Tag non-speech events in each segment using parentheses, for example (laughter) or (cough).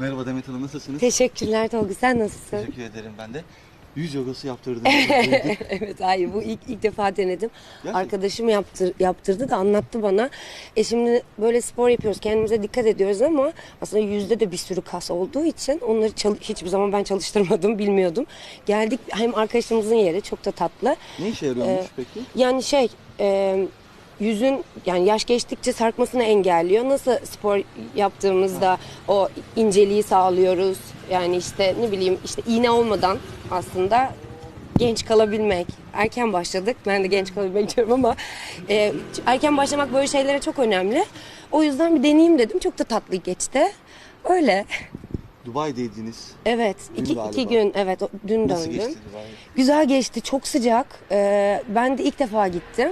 Merhaba Demet Hanım nasılsınız? Teşekkürler Tolga. Sen nasılsın? Teşekkür ederim ben de. Yüz yogası yaptırdım. (laughs) evet hayır bu ilk ilk defa denedim. Gerçekten. Arkadaşım yaptır, yaptırdı da anlattı bana. E şimdi böyle spor yapıyoruz kendimize dikkat ediyoruz ama aslında yüzde de bir sürü kas olduğu için onları hiçbir zaman ben çalıştırmadım (laughs) bilmiyordum. Geldik hem arkadaşımızın yeri çok da tatlı. ne işe yarıyormuş Ee, peki? Yani şey e, yüzün yani yaş geçtikçe sarkmasını engelliyor. Nasıl spor yaptığımızda o inceliği sağlıyoruz. Yani işte ne bileyim işte iğne olmadan aslında genç kalabilmek. Erken başladık. Ben de genç kalabilmek diyorum ama e, erken başlamak böyle şeylere çok önemli. O yüzden bir deneyeyim dedim. Çok da tatlı geçti. Öyle. Dubai'deydiniz. Evet. Dün iki, galiba. iki gün evet o- dün Nasıl döndüm. geçti Dubai? Güzel geçti, çok sıcak. Ee, ben de ilk defa gittim.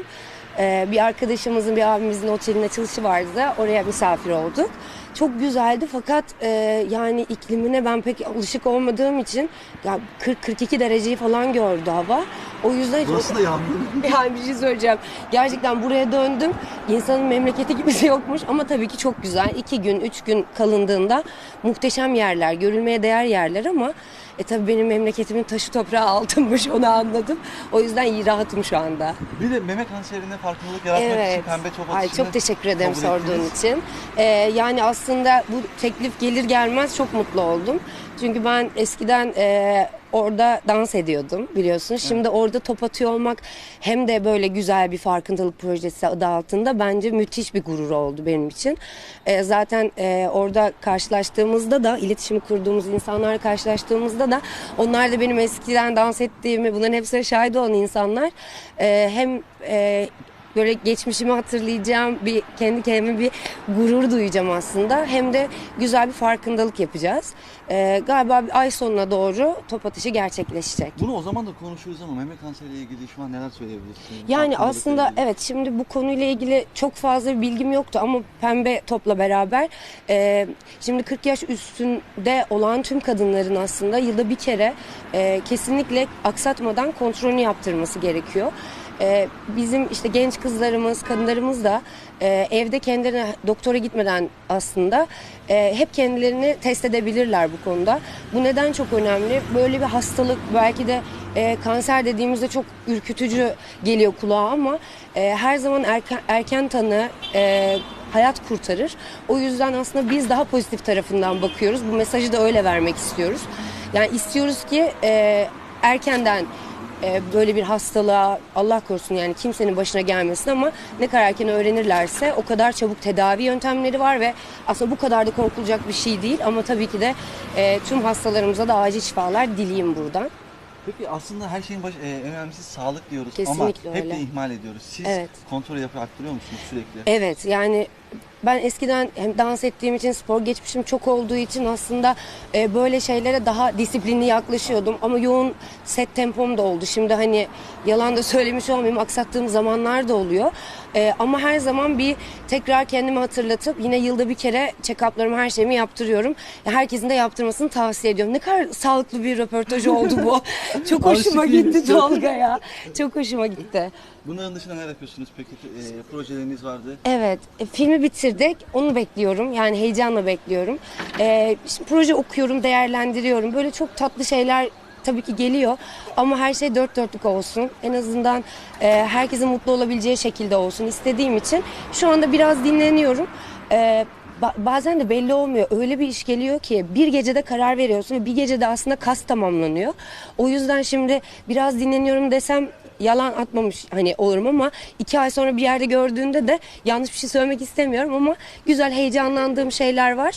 Ee, bir arkadaşımızın, bir abimizin otelin açılışı vardı. Oraya misafir olduk. Çok güzeldi fakat e, yani iklimine ben pek alışık olmadığım için ya 40-42 dereceyi falan gördü hava. O yüzden Burası da yandı. (laughs) yani bir şey söyleyeceğim. Gerçekten buraya döndüm. İnsanın memleketi gibisi yokmuş ama tabii ki çok güzel. İki gün, üç gün kalındığında muhteşem yerler, görülmeye değer yerler ama e tabii benim memleketimin taşı toprağı altınmış onu anladım. O yüzden iyi rahatım şu anda. Bir de meme kanserine farkındalık yaratmak için Evet. pembe top Ay, çok teşekkür ederim sorduğun ettiniz. için. Ee, yani aslında bu teklif gelir gelmez çok mutlu oldum. Çünkü ben eskiden e, orada dans ediyordum biliyorsun. Şimdi orada top atıyor olmak hem de böyle güzel bir farkındalık projesi adı altında bence müthiş bir gurur oldu benim için. E, zaten e, orada karşılaştığımızda da iletişimi kurduğumuz insanlarla karşılaştığımızda da onlar da benim eskiden dans ettiğimi bunların hepsine şahit olan insanlar. E, hem e, böyle geçmişimi hatırlayacağım bir kendi kendime bir gurur duyacağım aslında hem de güzel bir farkındalık yapacağız. Ee, galiba bir ay sonuna doğru top atışı gerçekleşecek. Bunu o zaman da konuşuruz ama meme kanseriyle ilgili şu an neler söyleyebilirsiniz? Yani aslında ilgili. evet şimdi bu konuyla ilgili çok fazla bilgim yoktu ama pembe topla beraber e, şimdi 40 yaş üstünde olan tüm kadınların aslında yılda bir kere e, kesinlikle aksatmadan kontrolünü yaptırması gerekiyor. E, bizim işte genç kızlarımız, kadınlarımız da e, evde kendilerine doktora gitmeden aslında e, hep kendilerini test edebilirler bu konuda. Bu neden çok önemli? Böyle bir hastalık belki de e, kanser dediğimizde çok ürkütücü geliyor kulağa ama her zaman erken, erken tanı hayat kurtarır. O yüzden aslında biz daha pozitif tarafından bakıyoruz. Bu mesajı da öyle vermek istiyoruz. Yani istiyoruz ki erkenden böyle bir hastalığa Allah korusun yani kimsenin başına gelmesin ama ne kadar erken öğrenirlerse o kadar çabuk tedavi yöntemleri var ve aslında bu kadar da korkulacak bir şey değil ama tabii ki de e, tüm hastalarımıza da acil şifalar dileyim buradan. Peki aslında her şeyin baş, e, önemlisi sağlık diyoruz Kesinlikle ama hep öyle. de ihmal ediyoruz. Siz Evet. kontrol yapıp arttırıyor musunuz sürekli? Evet yani ben eskiden hem dans ettiğim için spor geçmişim çok olduğu için aslında e, böyle şeylere daha disiplinli yaklaşıyordum ama yoğun set tempom da oldu. Şimdi hani yalan da söylemiş olmayayım aksattığım zamanlar da oluyor. E, ama her zaman bir tekrar kendimi hatırlatıp yine yılda bir kere check-up'larımı her şeyimi yaptırıyorum. Herkesin de yaptırmasını tavsiye ediyorum. Ne kadar sağlıklı bir röportaj oldu bu. (laughs) çok hoşuma gitti. Tolga ya. Çok hoşuma gitti. Bunların dışında neler yapıyorsunuz peki? E, projeleriniz vardı. Evet, e, filmi bitirdik. Onu bekliyorum. Yani heyecanla bekliyorum. E, şimdi proje okuyorum, değerlendiriyorum. Böyle çok tatlı şeyler tabii ki geliyor. Ama her şey dört dörtlük olsun. En azından e, herkesin mutlu olabileceği şekilde olsun istediğim için. Şu anda biraz dinleniyorum. E, ba- bazen de belli olmuyor. Öyle bir iş geliyor ki bir gecede karar veriyorsun ve bir gecede aslında kas tamamlanıyor. O yüzden şimdi biraz dinleniyorum desem yalan atmamış hani olurum ama iki ay sonra bir yerde gördüğünde de yanlış bir şey söylemek istemiyorum ama güzel heyecanlandığım şeyler var.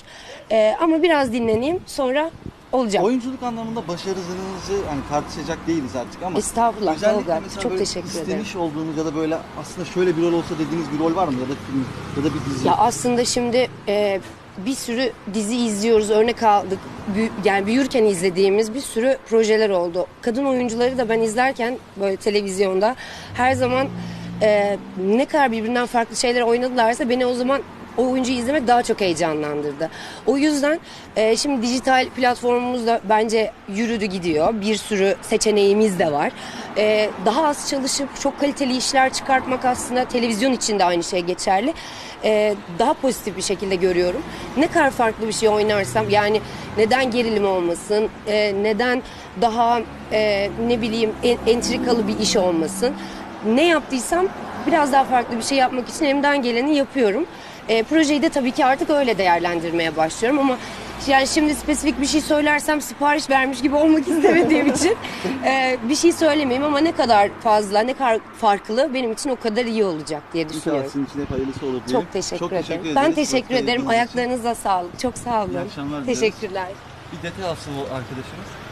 Ee, ama biraz dinleneyim sonra olacak. Oyunculuk anlamında başarınızı hani tartışacak değiliz artık ama Estağfurullah, Tolga. mesela Çok böyle teşekkür ederim. istemiş olduğunuz ya da böyle aslında şöyle bir rol olsa dediğiniz bir rol var mı ya da film ya da bir dizi? Ya aslında şimdi e, bir sürü dizi izliyoruz, örnek aldık. Yani büyürken izlediğimiz bir sürü projeler oldu. Kadın oyuncuları da ben izlerken böyle televizyonda her zaman e, ne kadar birbirinden farklı şeyler oynadılarsa beni o zaman o oyuncuyu izlemek daha çok heyecanlandırdı. O yüzden e, şimdi dijital platformumuz da bence yürüdü gidiyor. Bir sürü seçeneğimiz de var. E, daha az çalışıp çok kaliteli işler çıkartmak aslında televizyon için de aynı şey geçerli. E, daha pozitif bir şekilde görüyorum. Ne kadar farklı bir şey oynarsam yani neden gerilim olmasın, e, neden daha e, ne bileyim en, entrikalı bir iş olmasın. Ne yaptıysam biraz daha farklı bir şey yapmak için elimden geleni yapıyorum. E, projeyi de tabii ki artık öyle değerlendirmeye başlıyorum ama yani şimdi spesifik bir şey söylersem sipariş vermiş gibi olmak (laughs) istemediğim için e, bir şey söylemeyeyim ama ne kadar fazla, ne kadar farklı benim için o kadar iyi olacak diye İnşallah düşünüyorum. sizin için hep hayırlısı olur. Çok teşekkür Çok ederim. teşekkür ben ederiz. teşekkür ederim. Ayaklarınıza sağlık. Çok sağ olun. İyi akşamlar. Teşekkürler. Bir detay alsın o arkadaşımız.